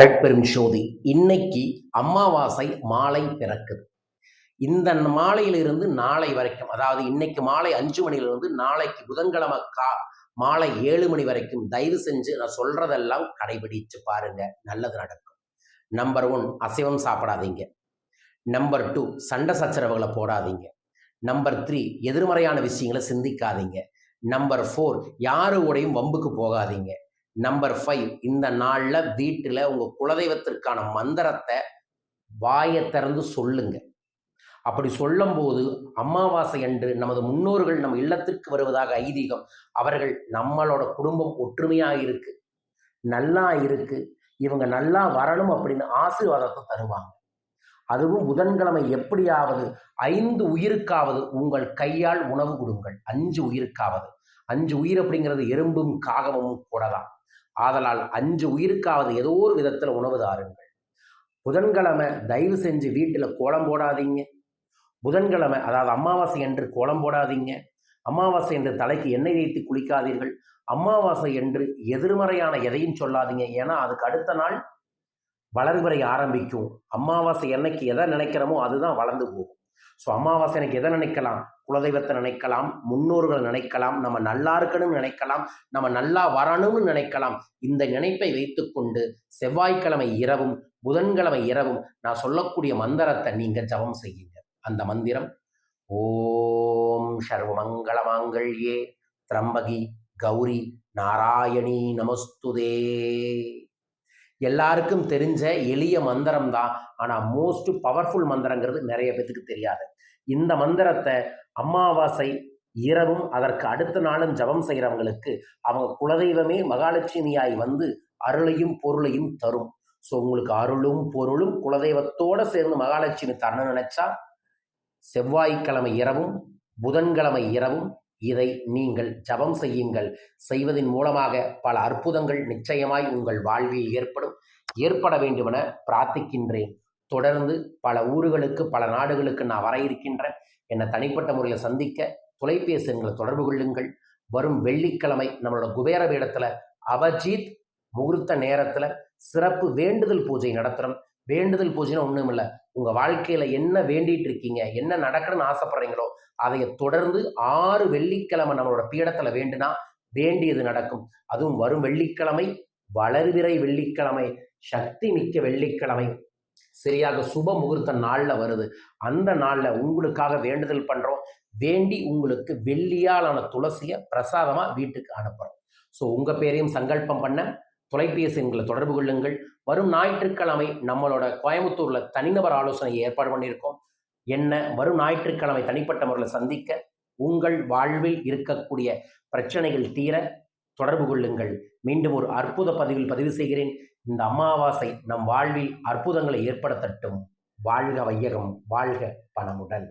அரட்பெரும் ஜோதி இன்னைக்கு அமாவாசை மாலை பிறக்குது. இந்த மாலையிலிருந்து நாளை வரைக்கும் அதாவது இன்னைக்கு மாலை அஞ்சு மணியிலிருந்து நாளைக்கு புதன்கிழமை கா மாலை ஏழு மணி வரைக்கும் தயவு செஞ்சு நான் சொல்றதெல்லாம் கடைபிடிச்சு பாருங்க. நல்லது நடக்கும். நம்பர் ஒன் அசைவம் சாப்பிடாதீங்க. நம்பர் டூ சண்டை சச்சரவுகளை போடாதீங்க. நம்பர் த்ரீ எதிர்மறையான விஷயங்களை சிந்திக்காதீங்க. நம்பர் ஃபோர் யாரு கூடயும் வம்புக்கு போகாதீங்க. நம்பர் ஃபைவ் இந்த நாளில் வீட்டில் உங்கள் குலதெய்வத்திற்கான மந்திரத்தை வாயை திறந்து சொல்லுங்க. அப்படி சொல்லும்போது அமாவாசை அன்று நமது முன்னோர்கள் நம்ம இல்லத்திற்கு வருவதாக ஐதீகம் அவர்கள் நம்மளோட குடும்பம் ஒற்றுமையாக இருக்கு நல்லா இருக்கு இவங்க நல்லா வரணும் அப்படின்னு ஆசீர்வாதத்தை தருவாங்க. அதுவும் புதன்கிழமை எப்படியாவது ஐந்து உயிருக்காவது உங்கள் கையால் உணவு கொடுங்கள். அஞ்சு உயிருக்காவது. அஞ்சு உயிர் அப்படிங்கிறது எறும்பும் காகமும் கூட தான் ஆதலால் அஞ்சு உயிருக்காவது ஏதோ ஒரு விதத்தில் உணவு தாருங்கள். புதன்கிழமை தயவு செஞ்சு வீட்டில் கோலம் போடாதீங்க. புதன்கிழமை அதாவது அமாவாசை என்று கோலம் போடாதீங்க. அமாவாசை என்று தலைக்கு எண்ணெய் வைத்து குளிக்காதீர்கள். அமாவாசை என்று எதிர்மறையான எதையும் சொல்லாதீங்க. ஏன்னா அதுக்கு அடுத்த நாள் வளர்வரை ஆரம்பிக்கும். அமாவாசை என்னைக்கு எதை நினைக்கிறோமோ அதுதான் வளர்ந்து போகும். ஸோ அமாவாசை எனக்கு எதை நினைக்கலாம்? குலதெய்வத்தை நினைக்கலாம் முன்னோர்களை நினைக்கலாம் நம்ம நல்லா இருக்கணும்னு நினைக்கலாம் நம்ம நல்லா வரணும்னு நினைக்கலாம். இந்த நினைப்பை வைத்துக்கொண்டு செவ்வாய்க்கிழமை இரவும் புதன்கிழமை இரவும் நான் சொல்லக்கூடிய மந்திரத்தை நீங்க ஜபம் செய்யுங்க. அந்த மந்திரம் ஓம் சர்வமங்கள மாங்கல்யே திரம்பகி கௌரி நாராயணி நமஸ்துதே. எல்லாருக்கும் தெரிஞ்ச எளிய மந்திரம் தான் ஆனால் மோஸ்ட் பவர்ஃபுல் மந்திரங்கிறது நிறைய பேத்துக்கு தெரியாது. இந்த மந்திரத்தை அமாவாசை இரவும் அதற்கு அடுத்த நாளும் ஜபம் செய்கிறவங்களுக்கு அவங்க குலதெய்வமே மகாலட்சுமியாய் வந்து அருளையும் பொருளையும் தரும். ஸோ உங்களுக்கு அருளும் பொருளும் குலதெய்வத்தோட சேர்ந்து மகாலட்சுமி தரணும்னு நினைச்சா செவ்வாய்க்கிழமை இரவும் புதன்கிழமை இரவும் இதை நீங்கள் ஜபம் செய்யுங்கள். செய்வதன் மூலமாக பல அற்புதங்கள் நிச்சயமாய் உங்கள் வாழ்வில் ஏற்படும். ஏற்பட வேண்டுமென பிரார்த்திக்கின்றேன். தொடர்ந்து பல ஊர்களுக்கு பல நாடுகளுக்கு நான் வர இருக்கின்றேன். என்னை தனிப்பட்ட முறையில் சந்திக்க தொலைபேசி எங்களை தொடர்பு கொள்ளுங்கள். வரும் வெள்ளிக்கிழமை நம்மளோட குபேர பீடத்தில் அபஜித் முகூர்த்த நேரத்தில் சிறப்பு வேண்டுதல் பூஜை நடத்துகிறோம் வேண்டுதல் பூஜைன்னு ஒன்றும் இல்லை. உங்கள் வாழ்க்கையில் என்ன வேண்டிட்டு இருக்கீங்க என்ன நடக்கணும்னு ஆசைப்படுறீங்களோ அதை தொடர்ந்து ஆறு வெள்ளிக்கிழமை நம்மளோட பீடத்தில் வேண்டுனா வேண்டியது நடக்கும். அதுவும் வரும் வெள்ளிக்கிழமை வளர்விரை வெள்ளிக்கிழமை சக்தி மிக்க வெள்ளிக்கிழமை. சரியாக சுப முகூர்த்த நாளில் வருது. அந்த நாளில் உங்களுக்காக வேண்டுதல் பண்ணுறோம் வேண்டி உங்களுக்கு வெள்ளியாலான துளசியை பிரசாதமாக வீட்டுக்கு அனுப்புகிறோம் ஸோ உங்கள் பேரையும் சங்கல்பம் பண்ண தொலைபேசி எண்களை தொடர்பு கொள்ளுங்கள். வரும் ஞாயிற்றுக்கிழமை நம்மளோட கோயம்புத்தூரில் தனிநபர் ஆலோசனை ஏற்பாடு பண்ணியிருக்கோம். என்ன? வரும் ஞாயிற்றுக்கிழமை தனிப்பட்ட முறையில் சந்திக்க உங்கள் வாழ்வில் இருக்கக்கூடிய பிரச்சனைகள் தீர தொடர்பு கொள்ளுங்கள். மீண்டும் ஒரு அற்புத பதிவில் பதிவு செய்கிறேன். இந்த அமாவாசை நம் வாழ்வில் அற்புதங்களை ஏற்படுத்தட்டும். வாழ்க வையகம் வாழ்க பணமுடன்